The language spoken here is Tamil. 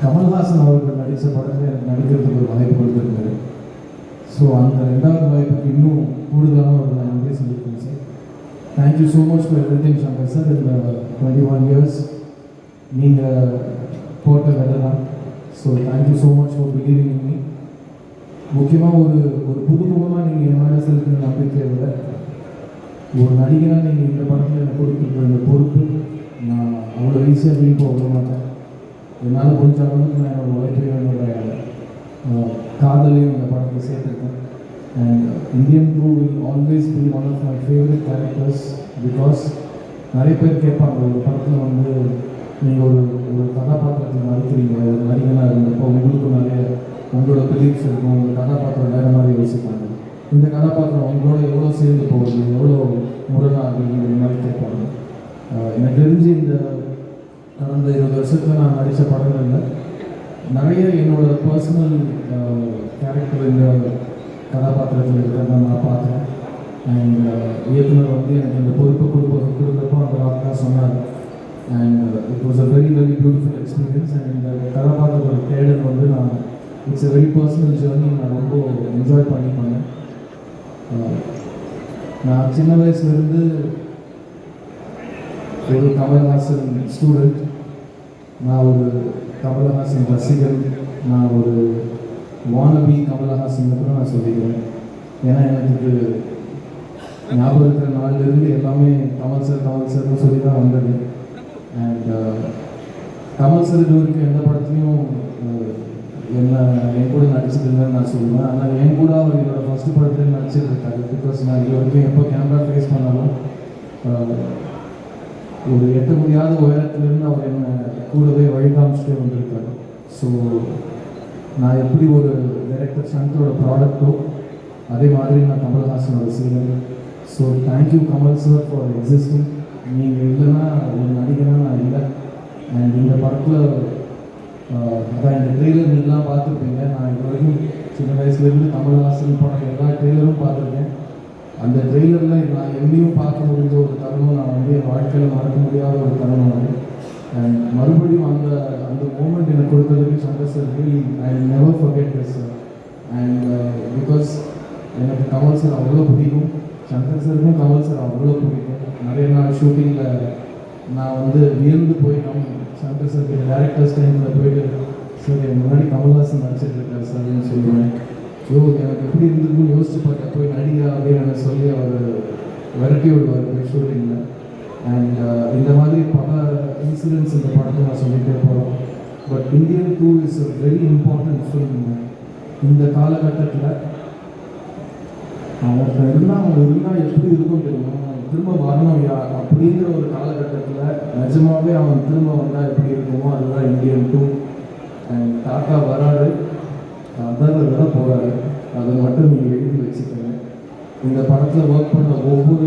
கமல்ஹாசன் அவர்கள் நடித்த படத்தில் எனக்கு நடிக்கிறதுக்கு ஒரு வாய்ப்பு கொடுத்துருக்காரு. ஸோ அந்த ரெண்டாவது வாய்ப்புக்கு இன்னும் கூடுதலான ஒரு நான் நன்றி சொல்லியிருக்கேன் sir thank you so much for everything Shankar sir இந்த டுவெண்ட்டி ஒன் இயர்ஸ் நீங்கள் போட்ட விதை தான். So thank you so much for believing in me முக்கியமாக ஒரு ஒரு புதுமுகமாக நீங்கள் என் மேலே செலுத்தின நம்பிக்கையை விட ஒரு நடிகராக நீங்கள் இந்த படத்தில் எனக்கு கொடுத்துருக்க இந்த பொறுப்பு நான் அவ்வளோ ஈஸியாக வீண் போக மாட்டேன். என்னால் முடிஞ்ச அளவுக்கு நான் என்னோட ஒய்ஃபை என்னோட காதலையும் இந்த படத்தில் சேர்த்துருக்கேன். And Indian two will always be one of my favourite characters because நிறைய பேர் கேட்பாங்க ஒரு படத்தில் வந்து நீங்கள் ஒரு ஒரு கதாபாத்திரத்தை மறுக்கிறீங்க ஒரு நடிகனாக இருந்தப்போ உங்களுக்கு நிறைய உங்களோட பிலீஃப்ஸ் இருக்கும் உங்கள் கதாபாத்திரம் வேறு மாதிரி யோசிப்பாங்க. இந்த கதாபாத்திரம் உங்களோட எவ்வளோ சேர்ந்து போகுது எவ்வளோ முரணாகுதுங்கிற மாதிரி கேட்பாங்க. எனக்கு தெரிஞ்சு இந்த கடந்த இருபது வருஷத்தில் நான் நடித்த படங்களில் நிறைய என்னோட பர்சனல் கேரக்டர் இந்த கதாபாத்திரத்தில் இருக்கிறத நான் பார்த்தேன் அண்ட் இயக்குனர் வந்து எனக்கு இந்த பொறுப்பை கொடுப்ப கொடுத்தப்போ அந்த வார்த்தை சொன்னார். And it was a very very beautiful experience and இந்த கதாபாத்திரத்தோட தேடல் வந்து நான் it's a very personal journey நான் ரொம்ப என்ஜாய் பண்ணி பண்ணேன் நான் சின்ன வயசுலேருந்து ஒரு கமல்ஹாசன் ஸ்டூடெண்ட் நான் ஒரு கமல்ஹாசன் ரசிகன் நான் ஒரு வானபி கமல்ஹாசன் கூட நான் சொல்லிக்கிறேன் ஏன்னா எனக்கு ஞாபகம் இருக்கிற நாள்லேருந்து எல்லாமே கமல் சார் கமல் சார்னு சொல்லி தான் வந்தது. அண்ட் கமல் சார் இது வரைக்கும் எந்த படத்துலையும் uh, என்ன என் கூட நடிச்சதில்லைன்னு நான் சொல்லுவேன். ஆனால் என் கூட அவர் என்னோட ஃபஸ்ட்டு படத்துல நடிச்சிருக்காரு பிகாஸ் நான் இது வரைக்கும் எப்போ கேமரா ஃபேஸ் பண்ணாலும் uh, ஒரு எட்ட முடியாத உயரத்துலேருந்து அவர் என்னை கூடவே வழிகாமிச்சுட்டே வந்திருக்காரு. ஸோ நான் எப்படி ஒரு டைரக்டர் சங்கரோட ப்ராடக்ட்டோ அதே மாதிரி நான் கமல்ஹாசனோட serial so thank you Kamal sir for existing நீங்கள் இல்லைன்னா ஒரு நடிகனாக நான் இல்லை. அண்ட் இந்த படத்தில் அதான் இந்த ட்ரெய்லர் நீங்களாம் பார்த்துருப்பீங்க. நான் இது வரைக்கும் சின்ன வயசுலேருந்து கமல்ஹாசன் போன எல்லா ட்ரெய்லரும் பார்த்துருக்கேன். அந்த ட்ரெய்லரில் நான் எங்கேயும் பார்க்க முடிஞ்ச ஒரு தருணம் நான் வந்து என் வாழ்க்கையில் மறக்க முடியாத ஒரு தருணம் அது. அண்ட் மறுபடியும் அந்த அந்த மூமெண்ட் எனக்கு கொடுத்ததுக்கு சந்தோஷம் sir I never forget this sir and because எனக்கு கமல் சார் அவ்வளோ பிடிக்கும். சங்கர் சாருக்கும் கமல் சார் அவ்வளோ பிடிக்கும். நிறைய நாள் ஷூட்டிங்கில் நான் வந்து வியந்து போய் கம் சங்கர் சார் டேரக்டர்ஸ் டைமில் போயிட்டு சார் என் முன்னாடி கமல்ஹாசன் நடிச்சிட்டு இருக்காரு சார்னு சொல்லுவேன். ஸோ எனக்கு எப்படி இருந்தது யோசிச்சு போய் நடிகா அப்படின்னு சொல்லி அவர் விரட்டி விடுவார் போய் ஷூட்டிங்கில் அண்ட் uh, இந்த மாதிரி பல இன்சிடென்ட்ஸ் இந்த படத்தை நான் சொல்லிட்டே போகிறோம் but Indian two is a very important film இந்த காலகட்டத்தில் அவன் இருந்தால் அவங்க இருந்தால் எப்படி இருக்கும் தெரியும்? திரும்ப வரணும் யா அப்படிங்கிற ஒரு காலகட்டத்தில் நிஜமாவே அவன் திரும்ப வந்தால் எப்படி இருக்குமோ அதுதான் இந்தியன் டூ அண்ட் தாத்தா வராரு அதர் தான் போகிறாரு அதை மட்டும் நீங்கள் பேசிக்கிறேன் இந்த படத்தில் ஒர்க் பண்ண ஒவ்வொரு